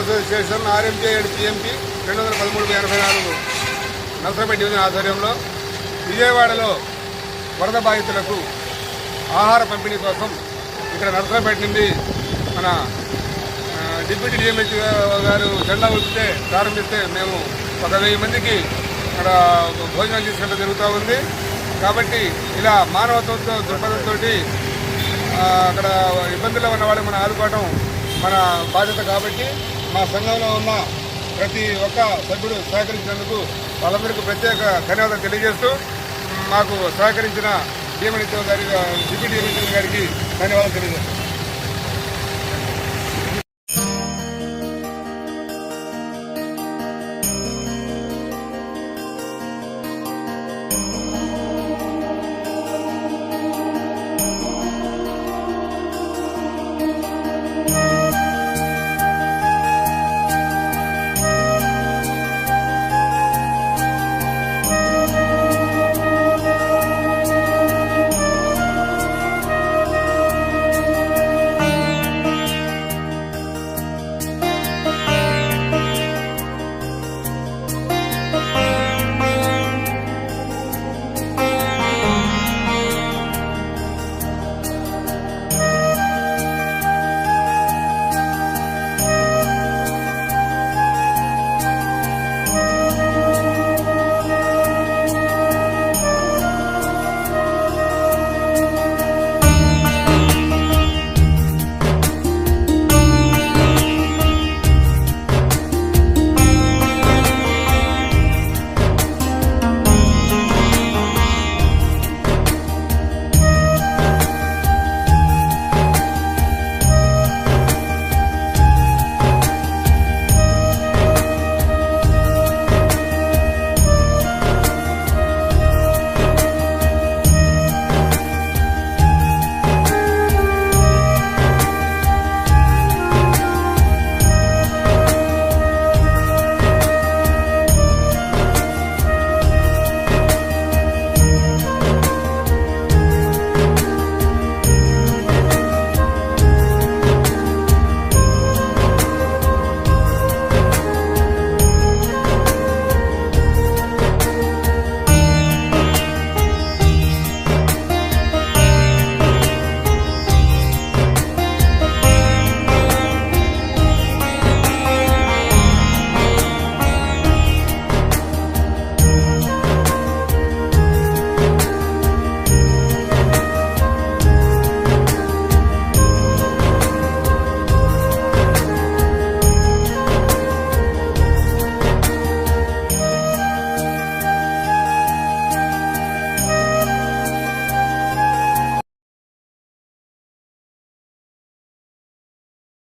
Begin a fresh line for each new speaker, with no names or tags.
Association ఆర్ఎంజే ఏడు PMP రెండు వందల పదమూడు ఎనభై నాలుగు. నలసరపెట్టి ఉన్న ఆధ్వర్యంలో విజయవాడలో వరద బాధితులకు ఆహార పంపిణీ కోసం ఇక్కడ నరసరాపేట నుండి మన డిప్యూటీ డిఎంహెచ్ఓ గారు జెండా ఉంచితే ప్రారంభిస్తే మేము ఒక మందికి ఇక్కడ భోజనం చేసినట్టు జరుగుతూ ఉంది. కాబట్టి ఇలా మానవత్వంతో దృక్పథంతో అక్కడ ఇబ్బందుల్లో ఉన్న వాళ్ళు మనం ఆదుకోవడం మన బాధ్యత కాబట్టి మా సంఘంలో ఉన్న ప్రతి ఒక్క సభ్యుడు సహకరించినందుకు వాళ్ళందరికీ ప్రత్యేక ధన్యవాదాలు తెలియజేస్తూ మాకు సహకరించిన డిఎంఎన్ గారి డిప్యూటీ డిఎంఎన్ గారికి ధన్యవాదాలు తెలియజేస్తాం.